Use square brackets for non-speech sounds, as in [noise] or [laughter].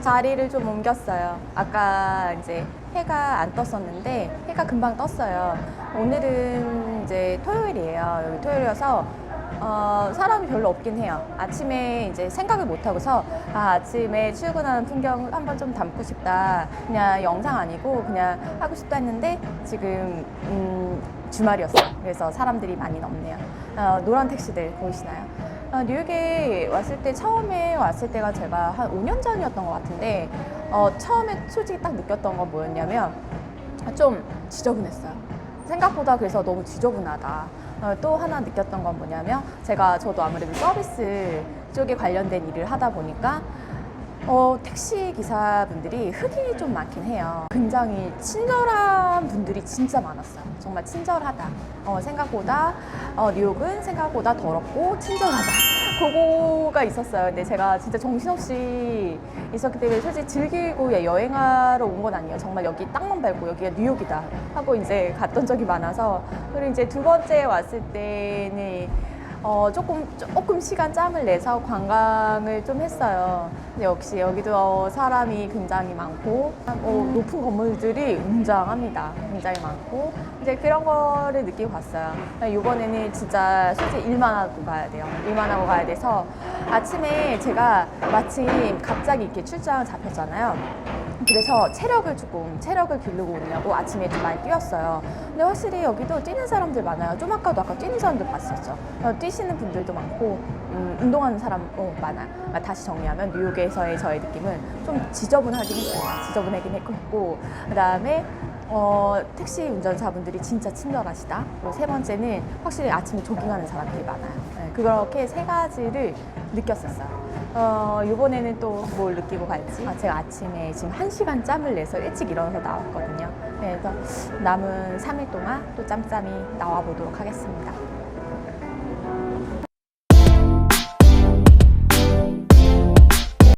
자리를 좀 옮겼어요. 아까 이제 해가 안 떴었는데 해가 금방 떴어요. 오늘은 이제 토요일이에요. 여기 토요일이어서 어, 사람이 별로 없긴 해요. 아침에 이제 생각을 못 하고서 아, 아침에 출근하는 풍경을 한번 좀 담고 싶다. 그냥 영상 아니고 그냥 하고 싶다 했는데 지금 음, 주말이었어요. 그래서 사람들이 많이 없네요. 어, 노란 택시들 보이시나요? 어, 뉴욕에 왔을 때 처음에 왔을 때가 제가 한 5년 전이었던 것 같은데 어, 처음에 솔직히 딱 느꼈던 건 뭐였냐면 좀 지저분했어요. 생각보다 그래서 너무 지저분하다. 어, 또 하나 느꼈던 건 뭐냐면 제가 저도 아무래도 서비스 쪽에 관련된 일을 하다 보니까 어, 택시 기사분들이 흑인이 좀 많긴 해요. 굉장히 친절한 분들이 진짜 많았어요. 정말 친절하다. 어, 생각보다 어, 뉴욕은 생각보다 더럽고 친절하다. [laughs] 그거가 있었어요. 근데 제가 진짜 정신없이 있었기 때문에 솔직히 즐기고 예, 여행하러 온 건 아니에요. 정말 여기 땅만 밟고 여기가 뉴욕이다 하고 이제 갔던 적이 많아서 그리고 이제 두 번째 왔을 때는 어, 조금 조금 시간 짬을 내서 관광을 좀 했어요. 역시 여기도 어, 사람이 굉장히 많고 어, 높은 건물들이 웅장합니다. 굉장히 많고 이제 그런 거를 느끼고 갔어요. 이번에는 진짜 솔직히 일만 하고 가야 돼요. 일만 하고 가야 돼서 아침에 제가 마침 갑자기 이렇게 출장 잡혔잖아요. 그래서 체력을 조금 체력을 기르고 오느냐고 아침에 좀 많이 뛰었어요. 근데 확실히 여기도 뛰는 사람들 많아요. 좀 아까도 아까 뛰는 사람들 봤었죠. 어, 뛰시는 분들도 많고 음, 운동하는 사람 어, 많아요. 그러니까 다시 정리하면 뉴욕에서의 저의 느낌은 좀 지저분하긴 했어요. 지저분하긴 했고 그다음에 어, 택시 운전사분들이 진짜 친절하시다. 그리고 세 번째는 확실히 아침에 조깅하는 사람들이 많아요. 네, 그렇게 세 가지를 느꼈었어요. 어, 이번에는 또 뭘 느끼고 갈지. 아, 제가 아침에 지금 한 시간 짬을 내서 일찍 일어나서 나왔거든요. 네, 그래서 남은 3일 동안 또 짬짬이 나와 보도록 하겠습니다.